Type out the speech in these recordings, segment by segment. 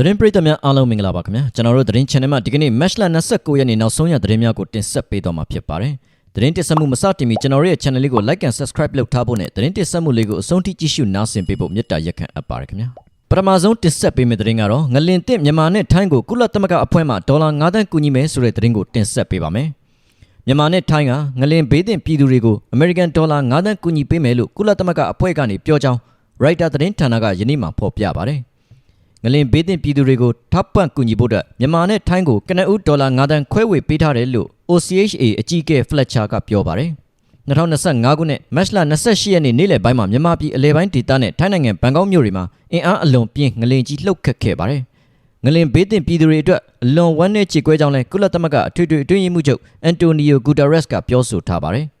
သတင်းပရိသတ်များအားလုံးမင်္ဂလာပါခင်ဗျာကျွန်တော်တို့သတင်း channel မှာဒီကနေ့ match လ29ရက်နေ့နောက်ဆုံးရသတင်းများကိုတင်ဆက်ပေးတော့မှာဖြစ်ပါတယ်သတင်းတင်ဆက်မှုမစတင်မီကျွန်တော်တို့ရဲ့ channel လေးကို like and subscribe လုပ်ထားဖို့နဲ့သတင်းတင်ဆက်မှုလေးကိုအဆုံးထိကြည့်ရှုနားဆင်ပေးဖို့မေတ္တာရက်ခံအပ်ပါတယ်ခင်ဗျာပထမဆုံးတင်ဆက်ပေးမယ့်သတင်းကတော့ငလင်တစ်မြန်မာနဲ့ထိုင်းကိုကုလသမဂ္ဂအဖွဲ့မှဒေါ်လာ9သန်းကူညီမယ်ဆိုတဲ့သတင်းကိုတင်ဆက်ပေးပါမယ်မြန်မာနဲ့ထိုင်းကငလင်ဘေးတင်ပြည်သူတွေကို American ဒေါ်လာ9သန်းကူညီပေးမယ်လို့ကုလသမဂ္ဂအဖွဲ့ကနေပြောကြောင်း Reuters သတင်းဌာနကယနေ့မှဖော်ပြပါတယ် ငလင်ဘေးတင်ပြည်သူတွေကိုထောက်ပံ့ကူညီဖို့အတွက်မြန်မာနဲ့ထိုင်းကိုကနဦးဒေါ်လာ9သန်းခွဲဝေပေးထားတယ်လို့ OCHA အကြီးအကဲ Fletcher ကပြောပါတယ်2025ခုနှစ်မတ်လ28ရက်နေ့နေ့လယ်ပိုင်းမှာမြန်မာပြည်အလဲပိုင်းဒေသနဲ့ထိုင်းနိုင်ငံဘန်ကောက်မြို့တွေမှာအင်အားအလွန်ပြင်းငလင်ကြီးလှုပ်ခတ်ခဲ့ပါတယ်။ငလင်ဘေးတင်ပြည်သူတွေအတွက်အလွန်ဝမ်းနည်းကြေကွဲကြောင်းလဲကုလသမဂ္ဂအထွေထွေအတွင်းရေးမှူးချုပ်အန်တိုနီယိုဂူတာရက်စ်ကပြောဆိုထားပါတယ်။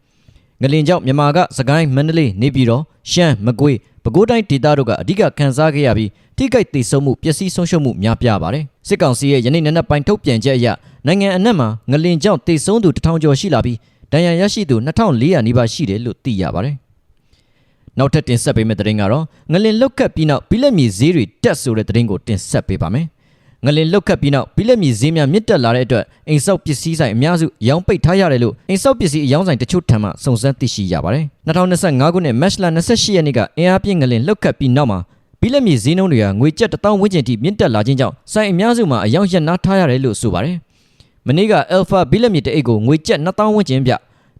ငလင်ကြောင့်မြန်မာကစကိုင်းမန္တလေးနေပြည်တော်ရှမ်းမကွေးပဲခူးတိုင်းဒေသတို့ကအဓိကခံစားခဲ့ရပြီးထိခိုက်ဒေဆုံးမှုပျက်စီးဆုံးရှုံးမှုများပြားပါတယ်။စစ်ကောင်စီရဲ့ယနေ့နံနက်ပိုင်းထုတ်ပြန်ချက်အရနိုင်ငံအနှံ့မှာငလင်ကြောင့်ဒေဆုံးသူ1000ကျော်ရှိလာပြီးဒဏ်ရာရရှိသူ2400နီးပါးရှိတယ်လို့သိရပါတယ်။နောက်ထပ်တင်ဆက်ပေးမယ့်သတင်းကတော့ငလင်လုတ်ခတ်ပြီးနောက်ဘိလက်မြေဈေးတွေတက်ဆိုတဲ့သတင်းကိုတင်ဆက်ပေးပါမယ်။ ငလင်လုတ်ခတ်ပြီးနောက်ဘိလက်မြေဈေးများမြင့်တက်လာတဲ့အတွက်အိမ်ဆောက်ပစ္စည်းဆိုင်အများစုရောင်းပိတ်ထားရတယ်လို့အိမ်ဆောက်ပစ္စည်းအယောင်းဆိုင်တချို့ထံမှစုံစမ်းသိရှိရပါတယ်။2025ခုနှစ်မတ်လ28ရက်နေ့ကအင်အားပြင်းငလင်လုတ်ခတ်ပြီးနောက်မှာဘိလက်မြေဈေးနှုန်းတွေကငွေကျပ်1000ဝန်းကျင်ထိမြင့်တက်လာခြင်းကြောင့်ဆိုင်အများစုမှာအယောင်ရက်နားထားရတယ်လို့ဆိုပါတယ်။မနေ့က Alpha ဘိလက်မြေတအိတ်ကိုငွေကျပ်2000ဝန်းကျင်ပြ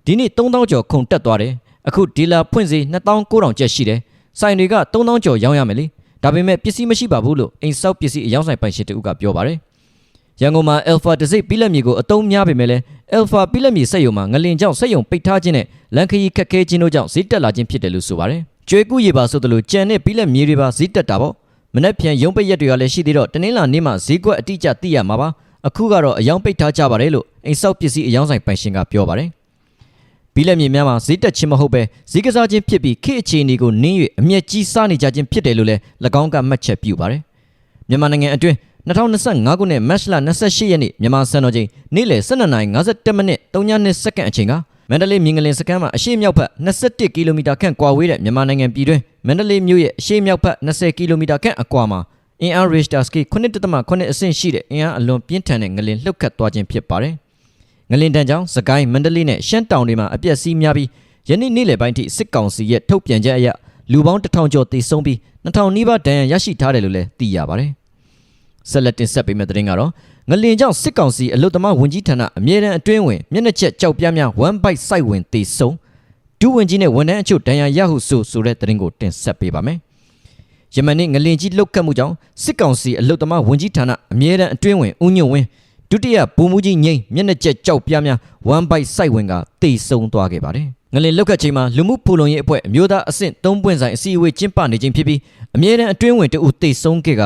ဒီနေ့3000ကျော်ခုန်တက်သွားတယ်အခုဒီလာဖွင့်စီ2900ကျပ်ရှိတယ်ဆိုင်တွေက3000ကျော်ရောင်းရမယ်လေ ဒါပေမဲ့ပစ္စည်းမရှိပါဘူးလို့အိမ်ဆောက်ပစ္စည်းအယောင်းဆိုင်ပိုင်ရှင်တူကပြောပါတယ်ရန်ကုန်မှာ Alpha တစိတ်ပြီးလက်မြေကိုအတုံးများပေမဲ့လည်း Alpha ပြီးလက်မြေစက်ရုံမှာငလင်ကြောင့်စက်ရုံပိတ်ထားခြင်းနဲ့လန်ခရီခက်ခဲခြင်းတို့ကြောင့်ဈေးတက်လာခြင်းဖြစ်တယ်လို့ဆိုပါတယ်ကျွေးကူးရေပါဆိုသလိုကြံတဲ့ပြီးလက်မြေတွေပါဈေးတက်တာပေါ့မနေ့ပြန်ရုံးပိတ်ရက်တွေကလည်းရှိသေးတော့တနင်္လာနေ့မှာဈေးကွက်အတိအကျသိရမှာပါအခုကတော့အယောင်ပိတ်ထားကြပါတယ်လို့အိမ်ဆောက်ပစ္စည်းအယောင်းဆိုင်ပိုင်ရှင်ကပြောပါတယ် ဘီလက်မြေများမှာဈေးတက်ခြင်းမဟုတ်ပဲဈေးကစားခြင်းဖြစ်ပြီးခေတ်အခြေအနေကိုနင်း၍အမျက်ကြီးစားနေကြခြင်းဖြစ်တယ်လို့လည်း၎င်းကမှတ်ချက်ပြုပါတယ်မြန်မာနိုင်ငံအတွင်း2025ခုနှစ်မတ်လ28ရက်နေ့မြန်မာစံတော်ချိန်နေ့လယ်12:57မိနစ်32စက္ကန့်အချိန်ကမန္တလေးမြင်းကလင်စခန်းမှာအရှေ့မြောက်ဘက်21ကီလိုမီတာခန့်ကွာဝေးတဲ့မြန်မာနိုင်ငံပြည်တွင်းမန္တလေးမြို့ရဲ့အရှေ့မြောက်ဘက်20ကီလိုမီတာခန့်အကွာမှာအင်အား Richter scale 9.8အဆင့်ရှိတဲ့အင်အားအလွန်ပြင်းထန်တဲ့ငလင်လှုပ်ခတ်သွားခြင်းဖြစ်ပါတယ်။ ငလင်တန်းကြောင့်စကိုင်းမန္တလေးနဲ့ရှမ်းတောင်တွေမှာအပြက်စီးများပြီးယနေ့နေ့လယ်ပိုင်းထိစစ်ကောင်စီရဲ့ထုတ်ပြန်ချက်အရလူပေါင်း1000ကျော်သေဆုံးပြီး2000နီးပါးဒဏ်ရာရရှိထားတယ်လို့လည်းသိရပါတယ်။ဆက်လက်တင်ဆက်ပေးမယ့်သတင်းကတော့ငလင်ကြောင့်စစ်ကောင်စီအလုတ္တမဝင်ကြီးဌာနအမြဲတမ်းအတွင်းဝင်မျက်နှာချက်ကြောက်ပြားများ one bite site ဝင်သေဆုံးဒူးဝင်ကြီးနဲ့ဝန်ထမ်းအချို့ဒဏ်ရာရဟုဆိုဆိုတဲ့သတင်းကိုတင်ဆက်ပေးပါမယ်။ယမန်နေ့ငလင်ကြီးလှုပ်ခတ်မှုကြောင့်စစ်ကောင်စီအလုတ္တမဝင်ကြီးဌာနအမြဲတမ်းအတွင်းဝင်ဦးညွန့်ဝင်း ဒုတိယဗိုလ်မှူးကြီးငိမ့်မျက်နှာချက်ကြောက်ပြားများ one bite site ဝင်ကတေဆုံးသွားခဲ့ပါတယ်။ငလင်လောက်ခတ်ချိန်မှာလူမှုဖူလုံရေးအဖွဲ့အမျိုးသားအဆင့်၃ပွင့်ဆိုင်အစည်းအဝေးကျင်းပနေခြင်းဖြစ်ပြီးအမြဲတမ်းအတွင်းဝင်တအုပ်တေဆုံးခဲ့က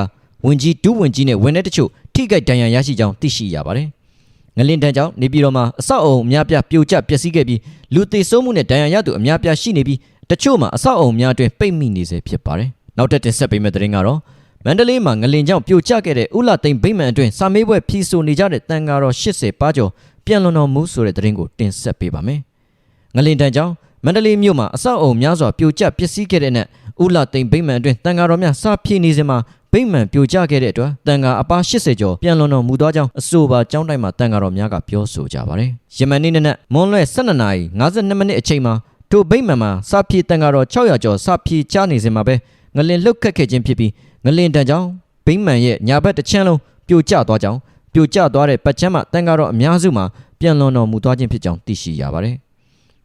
ဝင်ကြီးဒုဝင်ကြီးနဲ့ဝန်ထမ်းတချို့ထိခိုက်ဒဏ်ရာရရှိကြောင်းသိရှိရပါတယ်။ငလင်တန်းကြောင့်နေပြည်တော်မှာအဆောက်အုံအများပြပြိုကျပျက်စီးခဲ့ပြီးလူသေဆုံးမှုနဲ့ဒဏ်ရာရသူအများပြရှိနေပြီးတချို့မှာအဆောက်အုံများအတွင်းပိတ်မိနေစေဖြစ်ပါတယ်။နောက်ထပ်တင်ဆက်ပေးမယ့်သတင်းကတော့ မန္တလေးမှာငလင်ကြောင့်ပြိုကျခဲ့တဲ့ဥလာသိမ်ဗိမ္မာန်အတွင်းစာမေးပွဲဖြီဆိုနေကြတဲ့တန်ကာတော်80ပါးကျော်ပြန်လွန်တော်မူဆိုတဲ့သတင်းကိုတင်ဆက်ပေးပါမယ်။ငလင်တန်းကြောင့်မန္တလေးမြို့မှာအဆောက်အုံများစွာပြိုကျပျက်စီးခဲ့တဲ့နောက်ဥလာသိမ်ဗိမ္မာန်အတွင်းတန်ကာတော်များစာဖြည့်နေစဉ်မှာဗိမ္မာန်ပြိုကျခဲ့တဲ့အတွက်တန်ကာအပါ80ကျော်ပြန်လွန်တော်မူသောကြောင့်အဆိုပါကျောင်းတိုင်းမှာတန်ကာတော်များကပြောဆိုကြပါတယ်။ယမန်နေ့နဲ့မွန်လွဲ12နာရီ52မိနစ်အချိန်မှာထိုဗိမ္မာန်မှာစာဖြည့်တန်ကာတော်600ကျော်စာဖြည့်ချနေစဉ်မှာပဲ ငလင်လှုပ်ခတ်ခဲ့ခြင်းဖြစ်ပြီးငလင်တန်ကြောင့်ဗိမ္မာန်ရဲ့ညာဘက်တစ်ချမ်းလုံးပြိုကျသွားကြောင်းပြိုကျသွားတဲ့ပတ်ချမ်းမှာတန်ကာတော်အများစုမှာပြန်လွန်တော်မူသွားခြင်းဖြစ်ကြောင်းသိရှိရပါတယ်။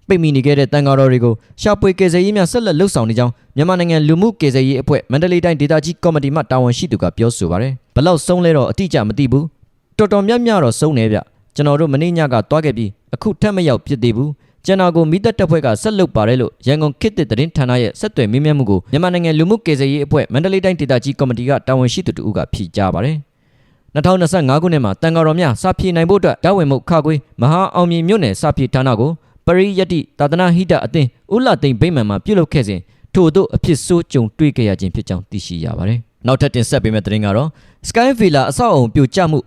ပိတ်မိနေခဲ့တဲ့တန်ကာတော်တွေကိုရှာပွေကယ်ဆယ်ရေးများဆက်လက်လှုပ်ဆောင်နေကြောင်းမြန်မာနိုင်ငံလူမှုကယ်ဆယ်ရေးအဖွဲ့မန္တလေးတိုင်းဒေသကြီးကော်မတီမှတာဝန်ရှိသူကပြောဆိုပါရယ်ဘလောက်ဆုံးလဲတော့အတိအကျမသိဘူးတော်တော်များများတော့ဆုံးနေဗျကျွန်တော်တို့မနေ့ညကသွားခဲ့ပြီးအခုထပ်မရောက်ဖြစ်သေးဘူး ကျွန်တော်ကိုမိသက်တပ်ဖွဲ့ကဆက်လုပ်ပါတယ်လို့ရန်ကုန်ခေတ်သစ်သတင်းဌာနရဲ့ဆက်သွယ်မေးမြန်းမှုကိုမြန်မာနိုင်ငံလူမှုကယ်ဆယ်ရေးအဖွဲ့မန္တလေးတိုင်းဒေသကြီးကော်မတီကတာဝန်ရှိသူတူကဖြေကြားပါတယ်2025ခုနှစ်မှာတန်ကာတော်များစာပြေနိုင်ဖို့အတွက်တာဝန်မှုခခွေးမဟာအောင်မြင်မြို့နယ်စာပြေဌာနကိုပရိယတ္တိသာသနာဟိတအသင်းဥလသိမ့်ဗိမာန်မှာပြုလုပ်ခဲ့စဉ်ထို့သို့အဖြစ်ဆိုးကြုံတွေ့ခဲ့ရခြင်းဖြစ်ကြောင်းသိရှိရပါတယ်။နောက်ထပ်တင်ဆက်ပေးမယ့်သတင်းကတော့ Sky Villa အဆောက်အုံပြိုကျမှု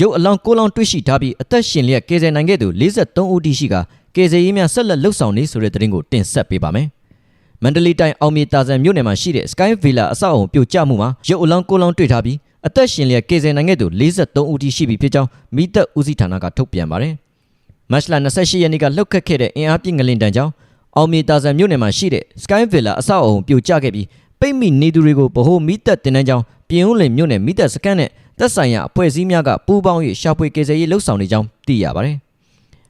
ရုပ်အလောင်းကိုလောင်းတွေ့ရှိထားပြီးအသက်ရှင်လျက်ကယ်ဆယ်နိုင်ခဲ့သူ53ဦးတိရှိက ကယ်ဆယ်ရေးများဆက်လက်လှုပ်ဆောင်နေဆိုတဲ့သတင်းကိုတင်ဆက်ပေးပါမယ်။မန္တလေးတိုင်းအောင်မြေတာဆန်မြို့နယ်မှာရှိတဲ့ Sky Villa အဆောက်အုံပြိုကျမှုမှာရုပ်အလောင်းကိုလောင်းတွေ့ထားပြီးအသက်ရှင်လျက်ကေဇယ်နိုင်ခဲ့သူ43ဦးထိရှိပြီဖြစ်ကြောင်းမိသက်ဦးစီးဌာနကထုတ်ပြန်ပါတယ်။မတ်လ28ရက်နေ့ကလှုပ်ခတ်ခဲ့တဲ့အင်အားပြင်းငလင်တန်ကြောင့်အောင်မြေတာဆန်မြို့နယ်မှာရှိတဲ့ Sky Villa အဆောက်အအုံပြိုကျခဲ့ပြီးပိတ်မိနေသူတွေကိုဗဟိုမိသက်တင်တန်းကြောင်းပြင်ဦးလင်မြို့နယ်မိသက်စကန်နဲ့သက်ဆိုင်ရာအဖွဲ့အစည်းများကပူးပေါင်း၍ရှာဖွေကေဇယ်ရေးလှုပ်ဆောင်နေကြောင်းသိရပါတယ်။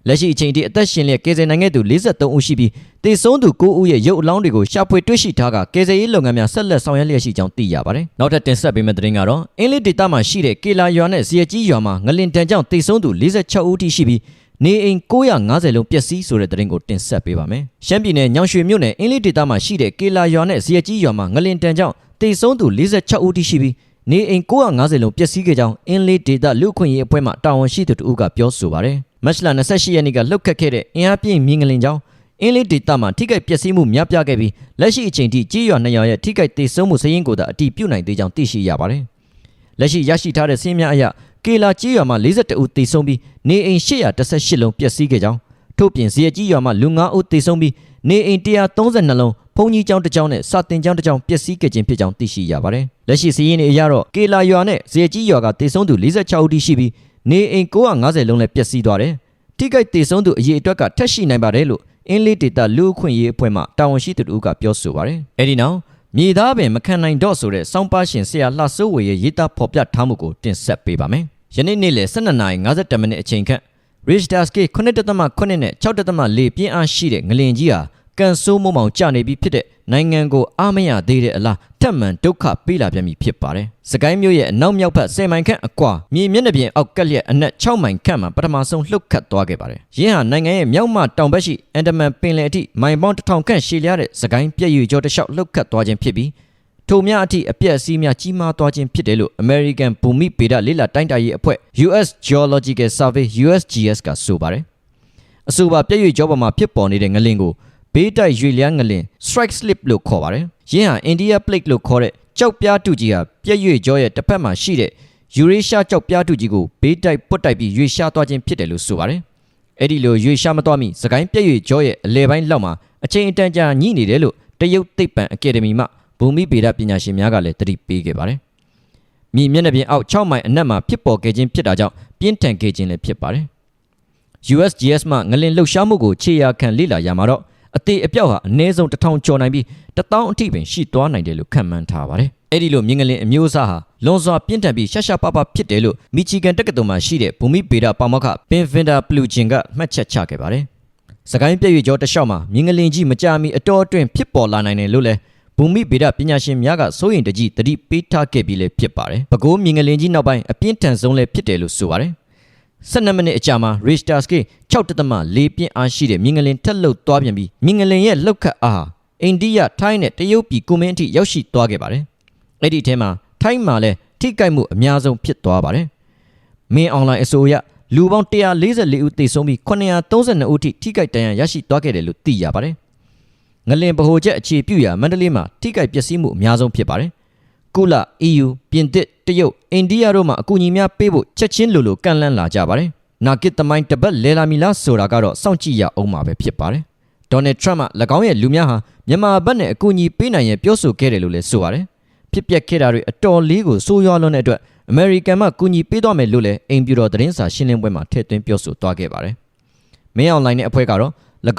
လက်ရှိအချိန်ထိအသက်ရှင်လျက်ကယ်ဆယ်နိုင်ခဲ့သူ43ဦးရှိပြီးတေဆုံးသူ9ဦးရဲ့ရုပ်အလောင်းတွေကိုရှာဖွေတွေ့ရှိထားကကယ်ဆယ်ရေးလုပ်ငန်းများဆက်လက်ဆောင်ရွက်လျက်ရှိကြောင်းသိရပါတယ်။နောက်ထပ်တင်ဆက်ပေးမယ့်သတင်းကတော့အင်းလီဒေတာမှာရှိတဲ့ကေလာရွာနဲ့ဇီယကြီးရွာမှာငလင်တန်ကြောင့်တေဆုံးသူ46ဦးထိရှိပြီးနေအိမ်950လုံးပျက်စီးဆိုတဲ့သတင်းကိုတင်ဆက်ပေးပါမယ်။ရှမ်းပြည်နယ်ညောင်ရွှေမြို့နယ်အင်းလီဒေတာမှာရှိတဲ့ကေလာရွာနဲ့ဇီယကြီးရွာမှာငလင်တန်ကြောင့်တေဆုံးသူ46ဦးထိရှိပြီး နေအိမ်950လုံးပျက်စီးခဲ့ကြောင်းအင်းလေးဒေတာလူခွင့်ရေးအဖွဲ့မှတာဝန်ရှိသူတို့ကပြောဆိုပါတယ်။မတ်လ28ရက်နေ့ကလှုပ်ခတ်ခဲ့တဲ့အင်အားပြင်းမြင်းငလင်ကြောင့်အင်းလေးဒေတာမှာထိခိုက်ပျက်စီးမှုများပြားခဲ့ပြီးလက်ရှိအချိန်ထိကြေးရွာနှစ်ရွာရဲ့ထိခိုက်ဒေဆုံးမှုစရင်ကိုသာအတိပြုနိုင်သေးကြောင်းသိရှိရပါတယ်။လက်ရှိရရှိထားတဲ့စင်းများအရကေလာကြေးရွာမှာ42ဦးသေဆုံးပြီးနေအိမ်818လုံးပျက်စီးခဲ့ကြောင်းထို့ပြင်ဇီယကြီးရွာမှာလူ9ဦးသေဆုံးပြီးနေအိမ်132လုံးဘုံကြီးကျောင်းတစ်ကျောင်းနဲ့စာတင်ကျောင်းတစ်ကျောင်းပျက်စီးခဲ့ခြင်းဖြစ်ကြောင်းသိရှိရပါတယ်။ လက်ရှိစည်ရင်တွေအရတော့ကေလာရွာနဲ့ဇေကြီးရွာကတေဆုံးသူ46ဦးထိရှိပြီးနေအိမ်950လုံးလည်းပျက်စီးသွားတယ်။ထိခိုက်တေဆုံးသူအရေအတွက်ကထက်ရှိနိုင်ပါတယ်လို့အင်းလေးဒေတာလူအခွင့်ရေးအဖွဲ့မှတာဝန်ရှိသူတို့ကပြောဆိုပါတယ်။အဲဒီနောက်မြေသားပင်မခံနိုင်တော့ဆိုတဲ့စောင်းပါရှင်ဆရာလှစိုးဝေရဲ့ရေးသားဖော်ပြထားမှုကိုတင်ဆက်ပေးပါမယ်။ယနေ့နေ့လယ်12:57မိနစ်အချိန်ခန့် Richter scale 9.8နဲ့6.4ပြင်းအားရှိတဲ့ငလင်ကြီးဟာ ကန်ဆိုးမုံမောင်ကျနေပြီဖြစ်တဲ့နိုင်ငံကိုအားမရသေးတဲ့အလားထက်မှန်ဒုက္ခပေးလာပြန်ပြီဖြစ်ပါတယ်။စကိုင်းမြို့ရဲ့အနောက်မြောက်ဘက်10မိုင်ခန့်အကွာမြေမျက်နှာပြင်အောက်ကက်လျက်အနက်6မိုင်ခန့်မှာပထမဆုံးလှုပ်ခတ်သွားခဲ့ပါတယ်။ယင်းဟာနိုင်ငံရဲ့မြောက်မှတောင်ဘက်ရှိအန်ဒမန်ပင်လယ်အထိမိုင်ပေါင်း1000ခန့်ရှည်လျားတဲ့စကိုင်းပြည့်ရွေကျော်တစ်လျှောက်လှုပ်ခတ်သွားခြင်းဖြစ်ပြီးထိုများအထိအပြက်အစီးများကြီးမားသွားခြင်းဖြစ်တယ်လို့ American ဘူမိဗေဒလေ့လာတိုင်းတာရေးအဖွဲ့ US Geological Survey USGS ကဆိုပါတယ်။အဆိုပါပြည့်ရွေကျော်ပေါ်မှာဖြစ်ပေါ်နေတဲ့ငလင်ကို ဘေးတိုက်ရွေလျားငလင် strike slip လို့ခေါ်ပါတယ်။ယင်းဟာ India plate လို့ခေါ်တဲ့ကြောက်ပြားတူကြီးဟာပြည့်ရွေကျော်ရဲ့တစ်ဖက်မှာရှိတဲ့ယူရေရှားကြောက်ပြားတူကြီးကိုဘေးတိုက်ပွတ်တိုက်ပြီးရွေရှားသွားခြင်းဖြစ်တယ်လို့ဆိုပါတယ်။အဲ့ဒီလိုရွေရှားမသွားမီစကိုင်းပြည့်ရွေကျော်ရဲ့အလဲပိုင်းလောက်မှာအချိန်အတန်ကြာညှိနေတယ်လို့တရုတ်သိပ္ပံအကယ်ဒမီမှဘူမိဗေဒပညာရှင်များကလည်းတတိပေးခဲ့ပါတယ်။မြေမျက်နှာပြင်အောက်6မိုင်အနက်မှာဖြစ်ပေါ်ခဲ့ခြင်းဖြစ်တာကြောင့်ပြင်းထန်ခဲ့ခြင်းလည်းဖြစ်ပါတယ်။ USGS မှငလင်လှုပ်ရှားမှုကိုခြေရာခံလေ့လာရမှာတော့ အသေးအပြောက်ဟာအနည်းဆုံး1000ကျော်နိုင်ပြီး1000အထိပင်ရှိသွားနိုင်တယ်လို့ခန့်မှန်းထားပါတယ်။အဲ့ဒီလိုမြင်းငလင်အမျိုးအစားဟာလွန်စွာပြင်းထန်ပြီးရှာရှာပပဖြစ်တယ်လို့မီချီဂန်တက္ကသိုလ်မှာရှိတဲ့ဘူမိဗေဒပါမောက္ခပင်ဗင်ဒါပလူဂျင်ကမှတ်ချက်ချခဲ့ပါတယ်။စကိုင်းပြည့်ရွေကျော်တလျှောက်မှာမြင်းငလင်ကြီးမကြမီအတော်အတွင်းဖြစ်ပေါ်လာနိုင်တယ်လို့လည်းဘူမိဗေဒပညာရှင်များကစိုးရိမ်တကြီးတတိပေးထားခဲ့ပြီးလည်းဖြစ်ပါတယ်။ပဲခူးမြင်ငလင်ကြီးနောက်ပိုင်းအပြင်းထန်ဆုံးလည်းဖြစ်တယ်လို့ဆိုပါတယ်။ 12မိနစ်အကြာမှာ Richter scale 6.4ပြင်းအားရှိတဲ့မြင်ငလင်ထက်လုတ်သွားပြန်ပြီးမြင်ငလင်ရဲ့လောက်ခတ်အားအိန္ဒိယထိုင်းနဲ့တရုတ်ပြည်ကုမင်းအထိရောက်ရှိသွားခဲ့ပါတယ်။အဲ့ဒီထဲမှာထိုင်းမှာလည်းထိကြိုက်မှုအများဆုံးဖြစ်သွားပါတယ်။မင်းအွန်လိုင်းအစိုးရလူပေါင်း144ဦးသေဆုံးပြီး932ဦးထိထိကြိုက်တန်ရာရရှိသွားခဲ့တယ်လို့သိရပါတယ်။ငလင်ဗဟိုချက်အခြေပြုရာမန္တလေးမှာထိခိုက်ပျက်စီးမှုအများဆုံးဖြစ်ပါတယ်။ ကုလ EU ပြင်သစ်တရုတ်အိန္ဒိယတို့မှအကူအညီများပေးဖို့ချက်ချင်းလိုလိုကန့်လန့်လာကြပါတယ်။နာဂစ်သမိုင်းတပတ်လဲလာမီလားဆိုတာကတော့စောင့်ကြည့်ရအောင်မှာပဲဖြစ်ပါတယ်။ဒေါ်နယ်ထရမ့်က၎င်းရဲ့လူများဟာမြန်မာဘက်နဲ့အကူအညီပေးနိုင်ရင်ပြောဆိုခဲ့တယ်လို့လည်းဆိုပါတယ်။ဖြစ်ပျက်ခဲ့တာတွေအတော်လေးကိုစိုးရွားလွန်းတဲ့အတွက်အမေရိကန်မှကူညီပေးသွားမယ်လို့လည်းအိမ်ပြူတော်သတင်းစာရှင်းလင်းပွဲမှာထည့်သွင်းပြောဆိုသွားခဲ့ပါတယ်။မင်းအွန်လိုင်းရဲ့အဖွဲ့ကတော့၎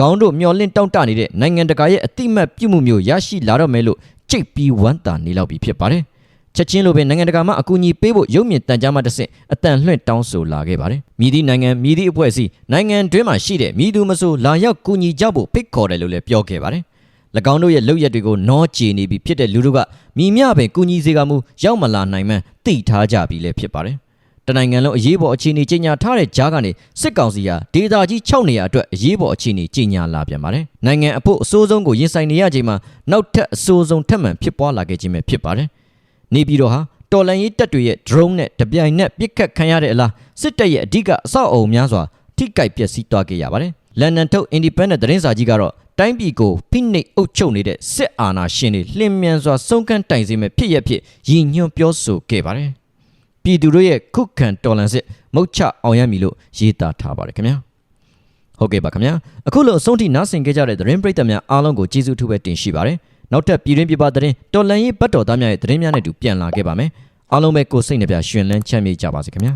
င်းတို့မျှော်လင့်တောင့်တနေတဲ့နိုင်ငံတကာရဲ့အတိမတ်ပြုမှုမျိုးရရှိလာတော့မယ်လို့ကြိတ်ပြီးဝမ်းသာနေလောက်ပြီဖြစ်ပါတယ်။ချက်ချင်းလိုပဲနိုင်ငံတကာမှအကူအညီပေးဖို့ရုပ်မြင်တန်ကြားမှတစ်ဆင့်အတန်လွှင့်တောင်းဆိုလာခဲ့ပါတယ်။မြည်သည့်နိုင်ငံမြည်သည့်အဖွဲ့အစည်းနိုင်ငံတွင်းမှာရှိတဲ့မြည်သူမဆိုလာရောက်ကူညီကြဖို့ဖိတ်ခေါ်တယ်လို့လည်းပြောခဲ့ပါတယ်။၎င်းတို့ရဲ့လုပ်ရက်တွေကိုနောကြေနေပြီဖြစ်တဲ့လူတို့ကမိမြပဲကူညီစေကမူရောက်မလာနိုင်မှန်းသိထားကြပြီလည်းဖြစ်ပါတယ်။ တနိုင်ငံလုံးအရေးပေါ်အခြေအနေကြီးညာထားတဲ့ကြားကနေစစ်ကောင်စီဟာဒေသကြီး6နေရာအတွက်အရေးပေါ်အခြေအနေကြီးညာလာပြန်ပါတယ်။နိုင်ငံအဖို့အဆိုးဆုံးကိုရင်ဆိုင်နေရချိန်မှာနောက်ထပ်အဆိုးဆုံးထပ်မံဖြစ်ပွားလာခဲ့ခြင်းပဲဖြစ်ပါတယ်။နေပြည်တော်ဟာတော်လန်ရေးတပ်တွေရဲ့ drone နဲ့တပြိုင်နက်ပစ်ခတ်ခံရတဲ့အလားစစ်တပ်ရဲ့အဓိကအဆောက်အအုံများစွာထိကြိုက်ပျက်စီးသွားခဲ့ရပါတယ်။လန်ဒန်ထုတ် Independent သတင်းစာကြီးကတော့တိုင်းပြည်ကိုဖိနှိပ်အုပ်ချုပ်နေတဲ့စစ်အာဏာရှင်တွေလှင်မြန်စွာဆုံးခန်းတိုင်စေမဲ့ဖြစ်ရဖြစ်ရည်ညွှန်းပြောဆိုခဲ့ပါတယ်။ ပြည်သူတို့ရဲ့ခုခံတော်လှန်စစ်မုတ်ချအောင်ရမည်လို့ရေးသားထားပါတယ်ခင်ဗျာဟုတ်ကဲ့ပါခင်ဗျာအခုလိုအဆုံးထိနားဆင်ခဲ့ကြတဲ့သတင်းပရိသတ်များအားလုံးကိုကျေးဇူးထူးပဲတင်ရှိပါတယ်နောက်ထပ်ပြည်တွင်းပြပသတင်းတော်လှန်ရေးဘတ်တော်သားများရဲ့သတင်းများနဲ့တူပြန်လာခဲ့ပါမယ်အားလုံးပဲကိုယ်စိတ်နှပြရှင်လန်းချမ်းမြေ့ကြပါစေခင်ဗျာ